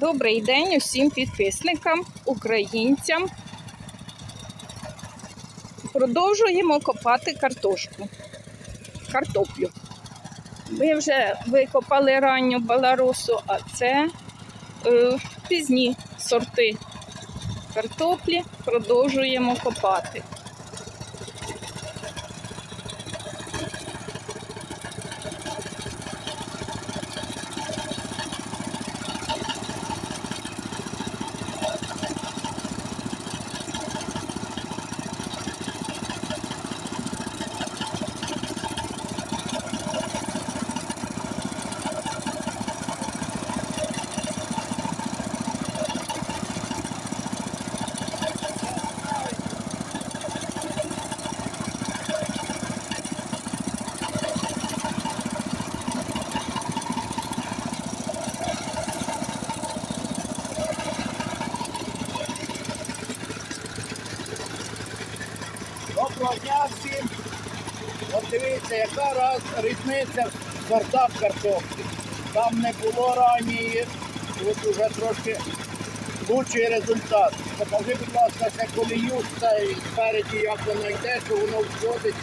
Добрий день усім підписникам, українцям. Продовжуємо копати картошку, картоплю. Ми вже викопали ранню баларосу, а це е, пізні сорти картоплі. Продовжуємо копати. Доброго. От дивіться, яка раз різниця в сортах картоплі. Там не було ранії, тут вже трошки лучший результат. Покажи, будь ласка, це це і спереді, як воно йде, що воно входить.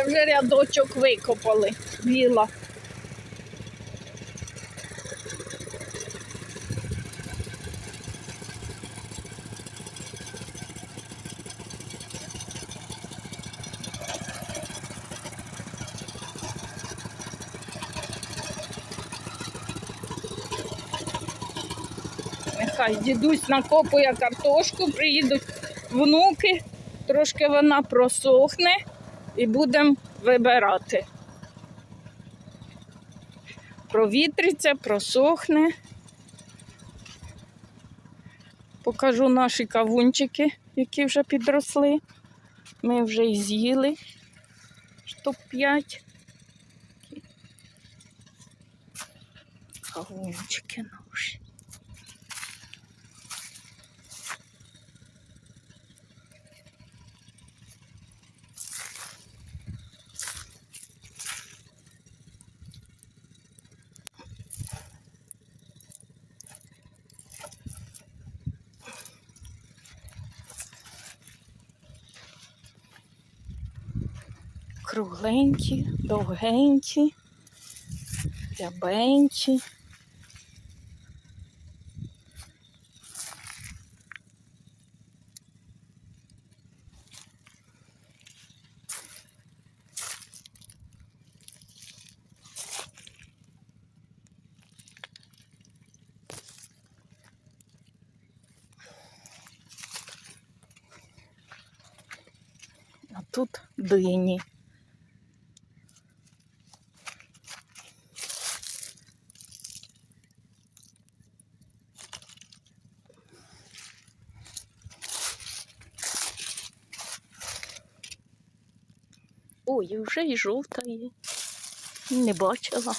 Це вже рядочок викопали. Біла. Нехай дідусь накопує картошку, приїдуть внуки, трошки вона просохне і будемо вибирати. Провітриться, просохне. Покажу наші кавунчики, які вже підросли. Ми вже і з'їли штук 5. Кавунчики Кругленькі, довгенькі, рябенькі. Тут дині. Вже і жовта є. Не бачила.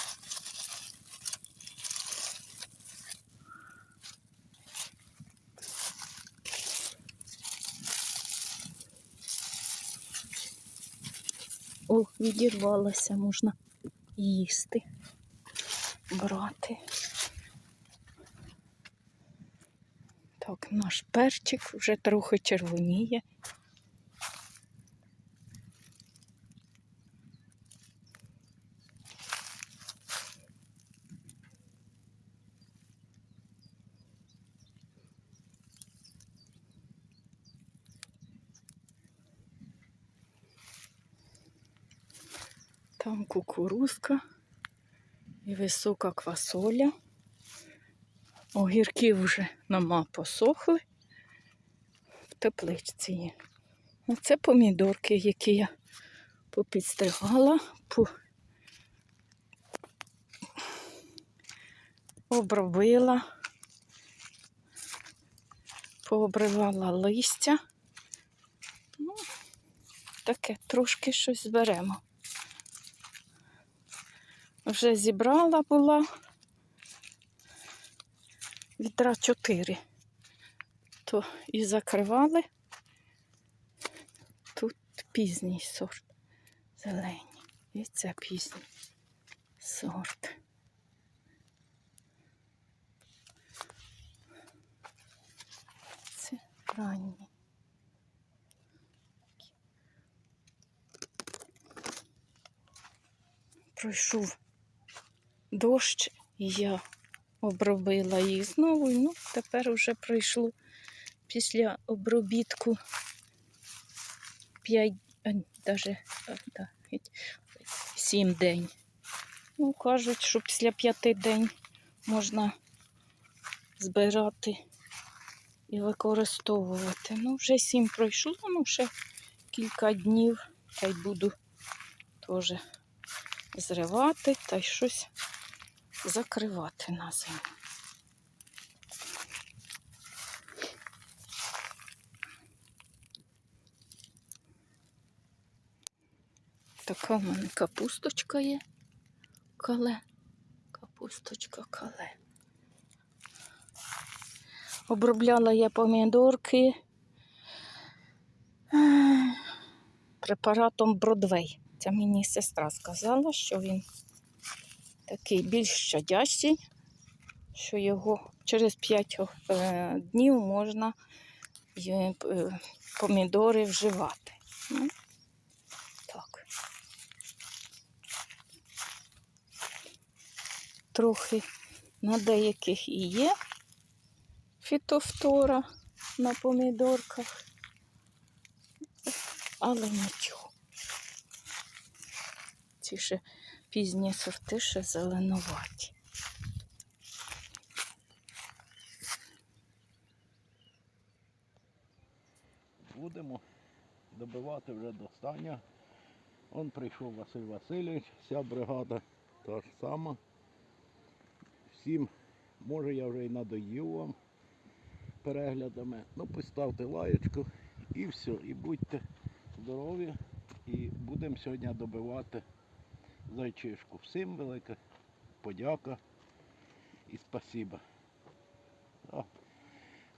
О, відірвалася, можна їсти, брати. Так, наш перчик вже трохи червоніє. Там кукурузка і висока квасоля. Огірки вже нема посохли. В тепличці є. А це помідорки, які я попідстригала, по... обробила, пообривала листя. Ну, таке трошки щось зберемо. Вже зібрала була відра чотири. То і закривали. Тут пізній сорт. Зелені. І це пізній сорт. Це ранні. Пройшов дощ, я обробила їх знову. Ну, тепер вже пройшло після обробітку 5, даже, 7 день. Ну, кажуть, що після п'яти день можна збирати і використовувати. Ну, вже сім пройшло, ну ще кілька днів, та й буду теж зривати та й щось закривати на зиму. Така в мене капусточка є. Кале. Капусточка кале. Обробляла я помідорки е, препаратом Бродвей. Це мені сестра сказала, що він такий більш щадящий, що його через 5 е, днів можна е, е, помідори вживати. Ну, так. Трохи на деяких і є фітофтора на помідорках, але нічого. Ще пізні сорти ще зеленуваті. Будемо добивати вже до стання. Он прийшов Василь Васильович, вся бригада та ж сама. Всім, може я вже і надоїв вам переглядами. Ну, поставте лаєчку і все. І будьте здорові. І будемо сьогодні добивати зайчишку. Всім велика подяка і спасіба.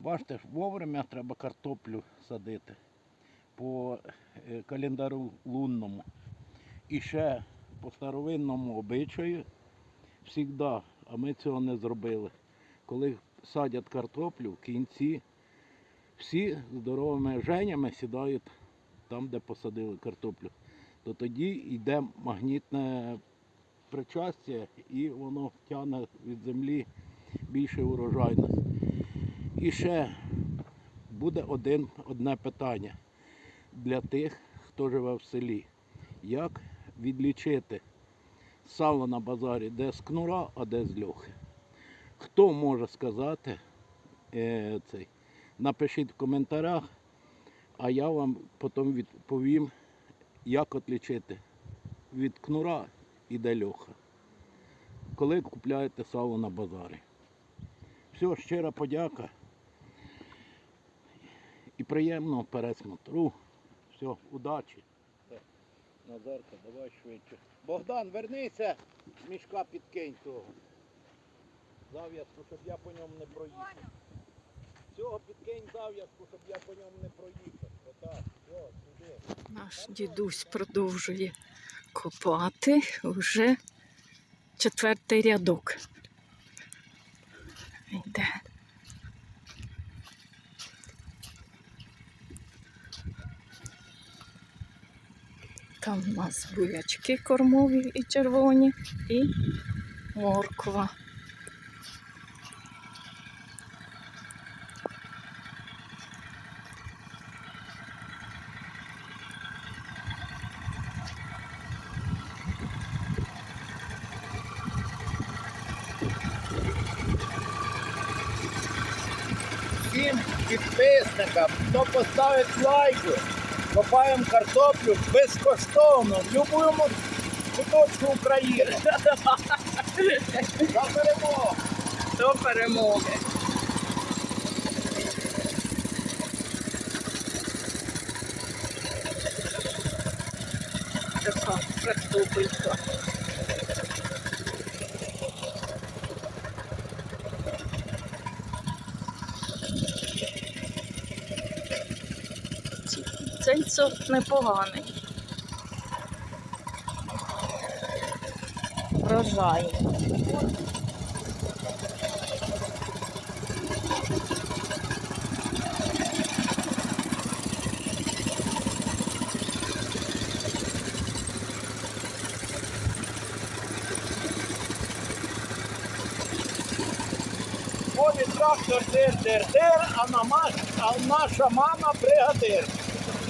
Бачите, вовремя треба картоплю садити по е, календару лунному. І ще по старовинному обичаю завжди, а ми цього не зробили. Коли садять картоплю, в кінці всі здоровими женями сідають там, де посадили картоплю. То тоді йде магнітне причастя і воно тягне від землі більше урожайності. І ще буде один, одне питання для тих, хто живе в селі. Як відлічити сало на базарі, де з кнура, а де з льохи? Хто може сказати е, цей? Напишіть в коментарях, а я вам потім відповім, як відлічити від кнура і де льоха. Коли купляєте сало на базарі. Все, щира подяка і приємного пересмотру. Все, удачі. Назарка, давай швидше. Богдан, вернися, мішка підкинь того. Зав'язку, щоб я по ньому не проїхав. Цього підкинь зав'язку, щоб я по ньому не проїхав. Наш дідусь продовжує копати вже четвертий рядок. Йде. Там у нас бурячки кормові і червоні, і морква. Підписникам, хто поставить лайку, копаємо картоплю безкоштовно в будь-якому куточку України. За перемогу! До перемоги. Така картопелька. Цей сорт непоганий. Врожайний. Ходить трактор дир-дир-дир, а наша мама бригадир.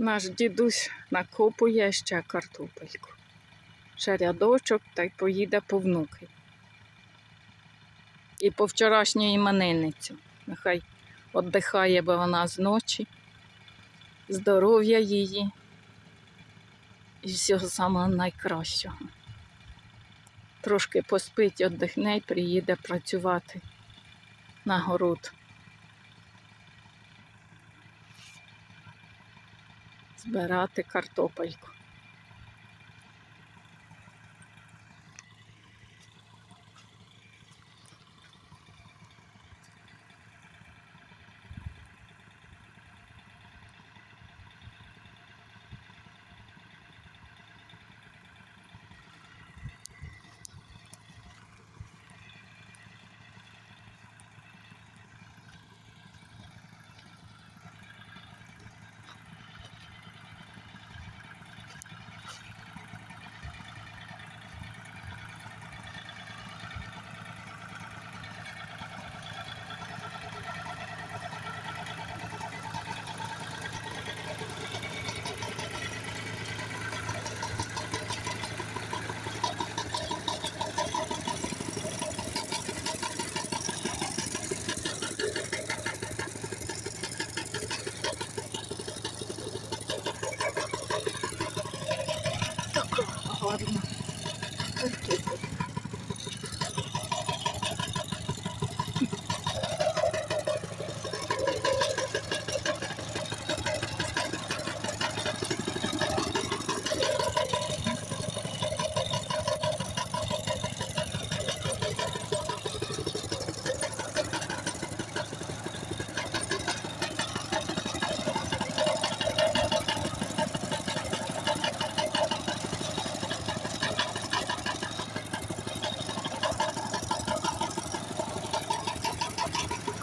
Наш дідусь накопує ще картопельку. Ще рядочок та й поїде по внуки. І по вчорашню іменинницю. Нехай віддихає, бо вона з ночі. Здоров'я її і всього самого найкращого. Трошки поспить, віддихне і приїде працювати на город. Збирати картопельку.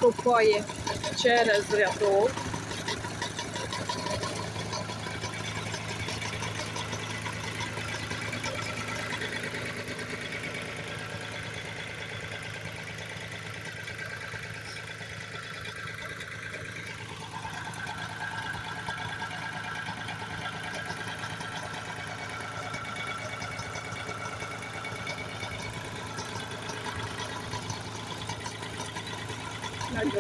Копає через рядок. Всім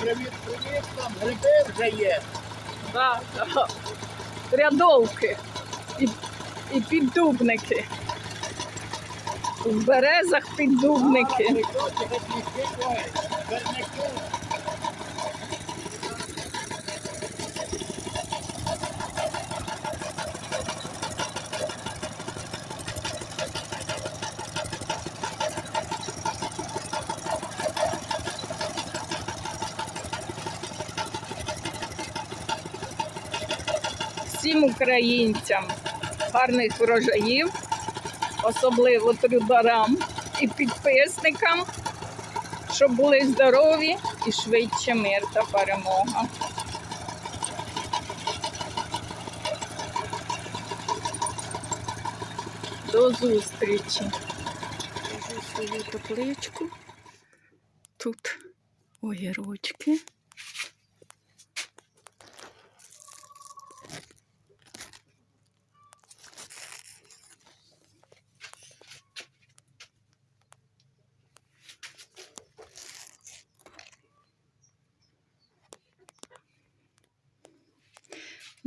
привіт-привіт, там гриби вже є. Так, да. Рядовки і, і піддубники. В березах піддубники. Всім українцям гарних врожаїв, особливо трударам і підписникам, щоб були здорові і швидше мир та перемога. До зустрічі. Покажу свою тепличку. Тут огірочки.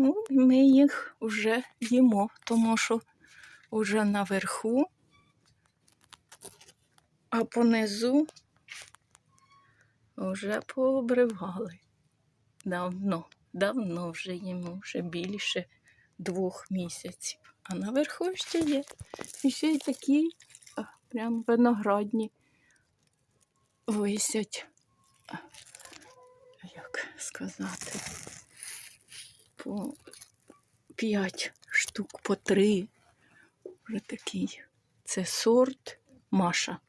Ну, і ми їх вже їмо, тому що вже наверху, а понизу вже пообривали. Давно, давно вже їмо, вже більше двох місяців. А наверху ще є. І ще й такі прям виноградні висять. Як сказати? По п'ять штук по три. Вже такий. Це сорт Маша.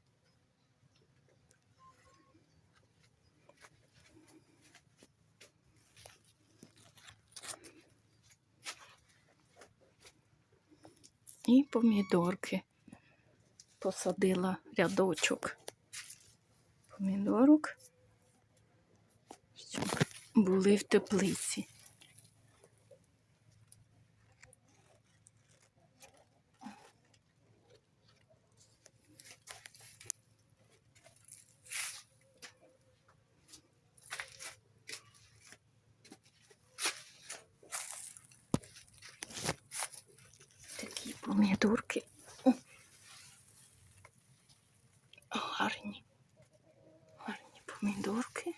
І помідорки. Посадила рядочок помідорок, щоб були в теплиці. Такі помідорки. О. Гарні. Гарні помідорки.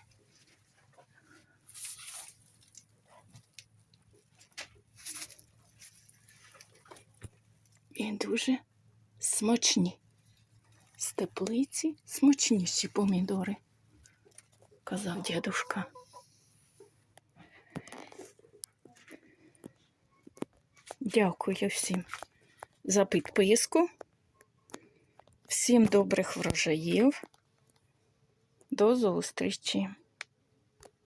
І дуже смачні. З теплиці смачніші помідори, казав дідушка. Дякую всім за підписку. Всім добрих врожаїв. До зустрічі!